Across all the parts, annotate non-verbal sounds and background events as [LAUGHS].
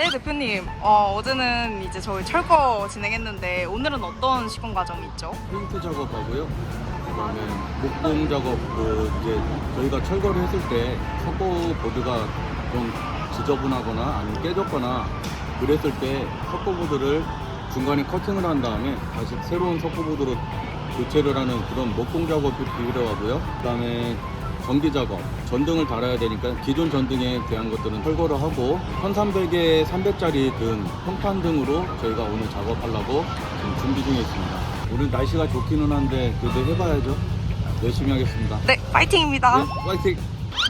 네 대표님 어, 어제는 이제 저희 철거 진행했는데 오늘은 어떤 시공 과정이 있죠? 페인트 작업하고요. 그다음에 목공 작업 그 이제 저희가 철거를 했을 때 석고 보드가 좀 지저분하거나 아니면 깨졌거나 그랬을 때 석고 보드를 중간에 커팅을 한 다음에 다시 새로운 석고 보드로 교체를 하는 그런 목공 작업이 필요하고요. 그다음에 전기 작업, 전등을 달아야 되니까 기존 전등에 대한 것들은 철거를 하고 1300에 300짜리 등 평판 등으로 저희가 오늘 작업하려고 지금 준비 중에 있습니다. 오늘 날씨가 좋기는 한데 그래도 해봐야죠. 열심히 하겠습니다. 네 파이팅입니다. 네, 화이팅!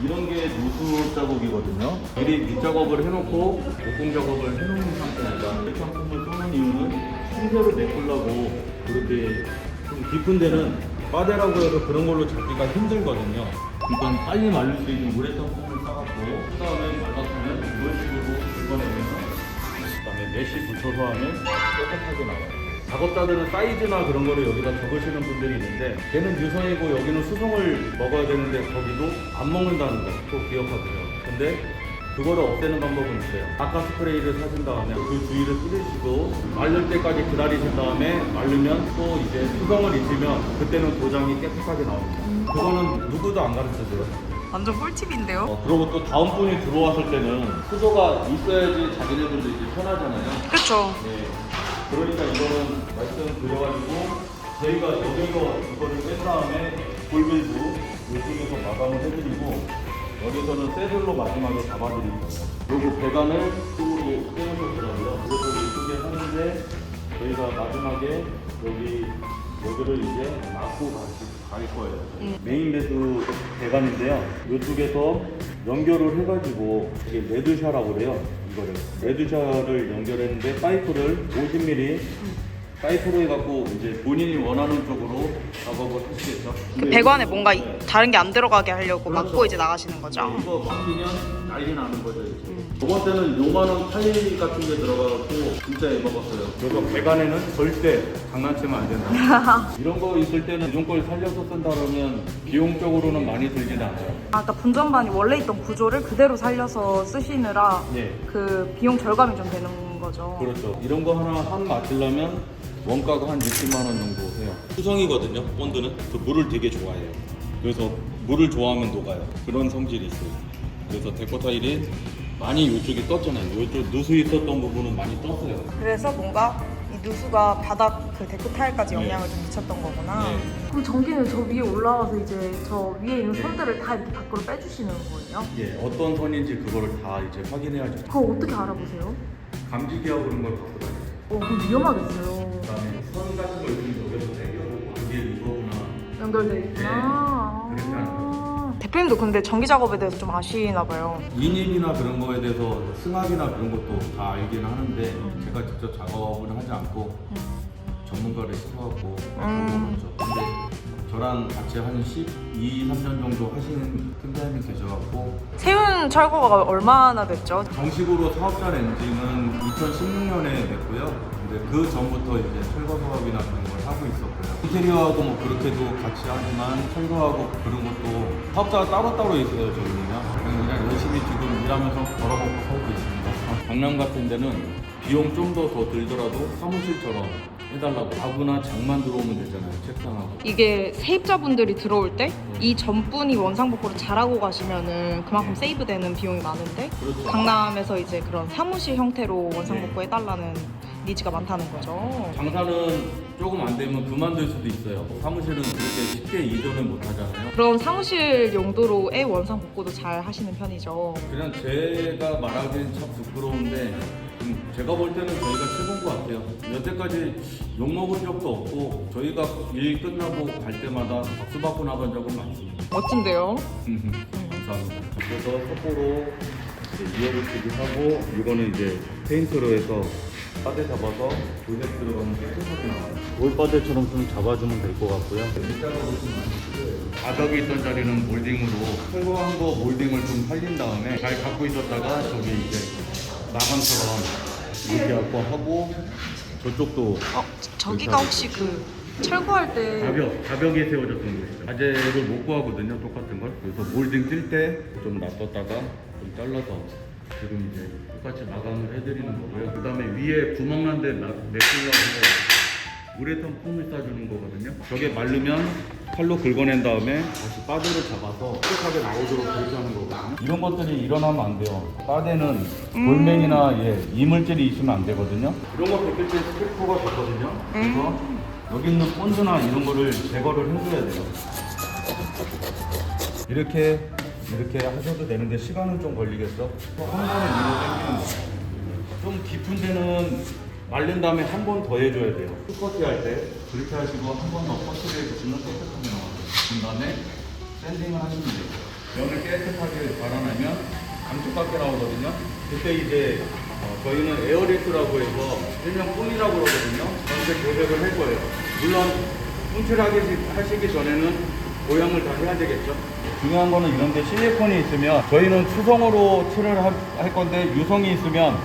이런 게 누수 자국이거든요. 미리 밑작업을 해놓고 목공 작업을 해놓은 상태입니다. 이 상품을 쏘는 이유는 순서를 메꾸려고 그렇게 좀 깊은 데는 빠데라고 해서 그런 걸로 잡기가 힘들거든요. 그러니까 빨리 말릴 수 있는 우레탄 폼을 싸갖고 그 다음에 말랐으면 이런 식으로 긁어내면 그 다음에 메쉬 붙여서 하면 깨끗하게 나와요. 작업자들은 사이즈나 그런 거를 여기다 적으시는 분들이 있는데 걔는 유선이고 여기는 수송을 먹어야 되는데 거기도 안 먹는다는 거 꼭 기억하세요. 근데 그거를 없애는 방법은 있어요. 아까 스프레이를 사신 다음에 그 주위를 뿌리시고 말릴 때까지 기다리신 다음에 말르면 또 이제 수성을 입히면 그때는 도장이 깨끗하게 나옵니다. 그거는 누구도 안 가르쳐줘요. 완전 꿀팁인데요. 어, 그리고 또 다음 분이 들어왔을 때는 수소가 있어야지 자기네들도 이제 편하잖아요. 그렇죠. 네. 그러니까 이거는 말씀드려가지고 저희가 여기서 이거를 뺀 다음에 볼빌도 이쪽에서 마감을 해드리고 여기서는 세들로 마지막에 잡아드리고 그리고 배관을 쪽으로 빼놓으셨더라고요. 그래서 이쪽에 하는데 저희가 마지막에 여기 여기를 이제 막고 갈, 갈 거예요. 음. 메인 매수 배관인데요. 이쪽에서 연결을 해가지고 이게 레드샤라고 그래요. 이거를 레드샤를 연결했는데 파이프를 50mm 파이프로 해갖고 이제 본인이 원하는 쪽으로 작업을 하시겠죠. 그 배관에 뭔가 이- 다른 게 안 들어가게 하려고 막고 이제 나가시는 거죠. 네, 이거 막히면 난리 나는 거죠. 이제. 저번 때는 요만한 타일 같은 게 들어가고 진짜 애먹었어요. 그래서 배관에는 절대 장난치면 안 된다. [LAUGHS] 이런 거 있을 때는 이런 걸 살려서 쓴다 그러면 비용적으로는 많이 들진 않아요. 아까 분전반이 원래 있던 구조를 그대로 살려서 쓰시느라 예. 그 비용 절감이 좀 되는 거죠. 그렇죠. 이런 거 하나 한 맞추려면 원가가 한 60만 원 정도 해요. 수성이거든요. 본드는 그 물을 되게 좋아해요. 그래서 물을 좋아하면 녹아요. 그런 성질이 있어요. 그래서 데코 타일이 많이 이쪽에 떴잖아요. 이쪽 누수 있었던 부분은 많이 떴어요. 그래서 뭔가 이 누수가 바닥 그 데코 타일까지 네. 영향을 좀 미쳤던 거구나. 네. 그럼 전기는 저 위에 올라와서 이제 저 위에 있는 선들을 다 이렇게 밖으로 빼주시는 거예요? 예, 어떤 선인지 그거를 다 이제 확인해야죠. 그거 어떻게 알아보세요? 감지기하고 그런 걸 갖고 다녀요. 어, 그럼 위험하겠어요. 그다음에 선 같은 거 이렇게 여기서 내려보고 그게 이거구나. 연결돼 있구나. 네. 그렇게 하는 아. 대표님도 근데 전기 작업에 대해서 좀 아시나 봐요. 인입이나 그런 거에 대해서 승합이나 그런 것도 다 알기는 하는데 제가 직접 작업을 하지 않고 전문가를 시켜갖고 음. 그렇죠. 근데 저랑 같이 한 12, 3년 정도 하시는 팀장님이 계셔갖고 세운 철거가 얼마나 됐죠? 정식으로 사업자 렌징은 2016년에 냈고요. 근데 그 전부터 이제 철거 사업이나 그런 걸 하고 있었고요. 인테리어하고 뭐 그렇게도 같이 하지만 철거하고 그런 것도 사업자가 따로따로 있어요, 저희는요. 그냥, 그냥 열심히 지금 일하면서 벌어먹고 살고 있습니다. 강남 같은 데는 비용 좀 더 더 들더라도 사무실처럼 해달라고 가구나 장만 들어오면 되잖아요, 책상하고. 이게 세입자분들이 들어올 때 이 전분이 원상복구를 잘하고 가시면은 그만큼 세이브되는 비용이 많은데 그렇죠. 강남에서 이제 그런 사무실 형태로 원상복구 해달라는 니즈가 많다는 거죠. 장사는 조금 안 되면 그만둘 수도 있어요. 사무실은 그렇게 쉽게 이전을 못 하잖아요. 그럼 사무실 용도로의 원상 복구도 잘 하시는 편이죠. 그냥 제가 말하기엔 참 부끄러운데 음, 제가 볼 때는 저희가 최고인 것 같아요. 여태까지 욕 먹은 적도 없고 저희가 일 끝나고 갈 때마다 박수 받고 나간 적은 많습니다. 멋진데요? 감사합니다. 그래서 속보로 이어붙이기 하고 이거는 이제 페인트로 해서 바대 잡아서 도색 들어가면 깨끗하게 나와요. 올바데처럼 좀 잡아주면 될 것 같고요. 바닥에 있던 자리는 몰딩으로 철거한 거 몰딩을 좀 살린 다음에 잘 갖고 있었다가 저기 이제 나간처럼 이렇게 갖고 하고 저쪽도 어, 저기가 혹시 그 철거할 때 가벽, 가벽에 세워졌던 곳이죠. 자재를 못 구하거든요, 똑같은 걸. 그래서 몰딩 뜰 때 좀 놔뒀다가 좀 잘라서 지금 이제 똑같이 마감을 해드리는 거고요. 그 다음에 위에 구멍 난데 메꾸려고 우레탄 폼을 싸주는 거거든요. 저게 마르면 칼로 긁어낸 다음에 다시 빠데를 잡아서 뾰족하게 나오도록 그렇게 하는 거거든요. 이런 것들이 일어나면 안 돼요. 빠데는 돌멩이나 예, 이물질이 있으면 안 되거든요. 이런 거 벗길 때 스크래퍼가 좋거든요. 그래서 여기 있는 본드나 이런 거를 제거를 해줘야 돼요. 이렇게 이렇게 하셔도 되는데 시간은 좀 걸리겠어? 한 번에 위로 당기는 거. 좀 깊은 데는 말린 다음에 한 번 더 해줘야 돼요. 스커트 할 때 그렇게 하시고 한 번더 커트를 해주시면 깨끗하게 나와요. 그 다음에 샌딩을 하시면 돼요. 면을 깨끗하게 발라내면 감쪽같게 나오거든요. 그때 이제 어, 저희는 에어리스라고 해서 일명 뿜이라고 그러거든요. 전체 도색을 할 거예요. 물론 분칠하게 하시기 전에는 보양을 다 해야 되겠죠. 중요한 거는 이런데 실리콘이 있으면 저희는 추성으로 칠을 할, 할 건데 유성이 있으면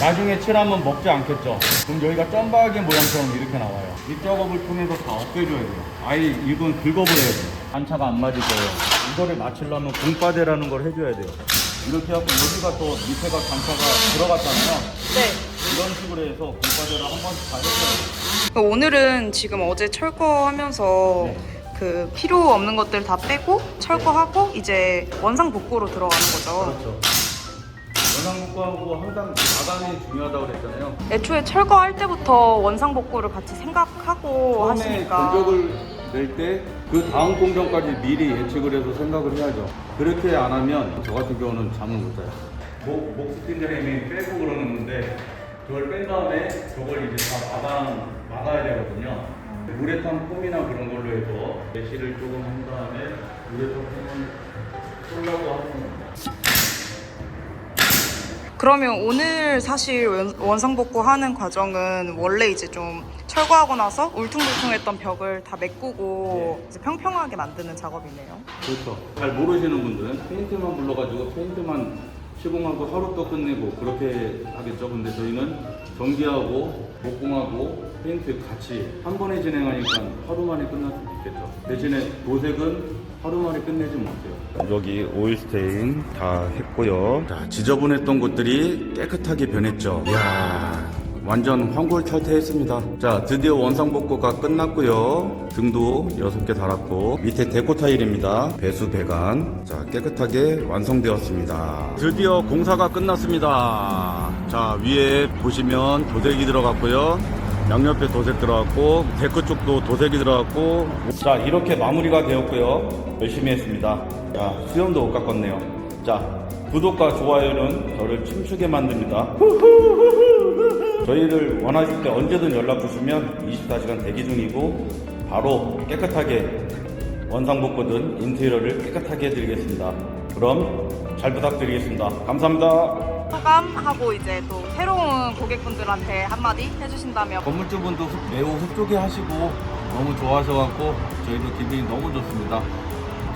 나중에 칠하면 먹지 않겠죠. 그럼 여기가 점박이 모양처럼 이렇게 나와요. 이 작업을 통해서 다 없애줘야 돼요. 아예 이건 긁어버려야 돼요. 단차가 안 맞을 거예요. 이거를 맞추려면 공빠대라는 걸 해줘야 돼요. 이렇게 하고 여기가 또 밑에가 단차가 들어갔잖아요. 네. 이런 식으로 해서 공빠대를 한 번씩 다 해줘야 돼요. 그러니까 오늘은 지금 어제 철거하면서 네. 그 필요 없는 것들 다 빼고 철거하고 이제 원상 복구로 들어가는 거죠. 그렇죠. 원상복구하고 항상 마감이 중요하다고 그랬잖아요. 애초에 철거할 때부터 원상 복구를 같이 생각하고 처음에 하시니까 견적을 낼 때 그 다음 공정까지 미리 예측을 해서 생각을 해야죠. 그렇게 안 하면 저 같은 경우는 잠을 못 자요. 목, 목스틴자림이 빼고 그러는데 그걸 뺀 다음에 저걸 이제 다 마감, 막아야 되거든요. 우레탄 폼이나 그런 걸로 해서 메시를 조금 한 다음에 우레탄 폼을 쏠라고 하는 겁니다. 그러면 오늘 사실 원- 원상 복구 하는 과정은 원래 이제 좀 철거하고 나서 울퉁불퉁했던 벽을 다 메꾸고 네. 이제 평평하게 만드는 작업이네요. 그렇죠. 잘 모르시는 분들은 페인트만 불러가지고 페인트만 시공하고 하루 또 끝내고 그렇게 하겠죠. 근데 저희는 전기하고 목공하고 페인트 같이 한 번에 진행하니까 하루 만에 끝날 수 있겠죠. 대신에 도색은 하루 만에 끝내지 못해요. 여기 오일 스테인 다 했고요. 자, 지저분했던 곳들이 깨끗하게 변했죠. 이야. 완전 황골탈퇴했습니다. 자, 드디어 원상복구가 끝났고요. 등도 6개 달았고 밑에 데코 타일입니다. 배수 배관. 자, 깨끗하게 완성되었습니다. 드디어 공사가 끝났습니다. 자, 위에 보시면 도색이 들어갔고요. 양옆에 도색 들어갔고 데크 쪽도 도색이 들어갔고 자 이렇게 마무리가 되었고요 열심히 했습니다 자 수염도 못 깎았네요 자 구독과 좋아요는 저를 춤추게 만듭니다 저희를 원하실 때 언제든 연락 주시면 24시간 대기 중이고 바로 깨끗하게 원상복구든 인테리어를 깨끗하게 해드리겠습니다. 그럼 잘 부탁드리겠습니다. 감사합니다. 소감하고 이제 또 새로운 고객분들한테 한마디 해주신다면 건물주분도 흡- 매우 흡족해 하시고 너무 좋아하셔갖고 저희도 기분이 너무 좋습니다.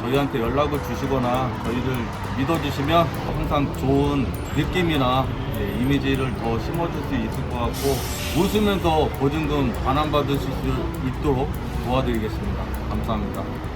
저희한테 연락을 주시거나 저희를 믿어주시면 항상 좋은 느낌이나 예, 이미지를 더 심어줄 수 있을 것 같고 웃으면서 보증금 반환 받으실 수 있도록 도와드리겠습니다. 감사합니다.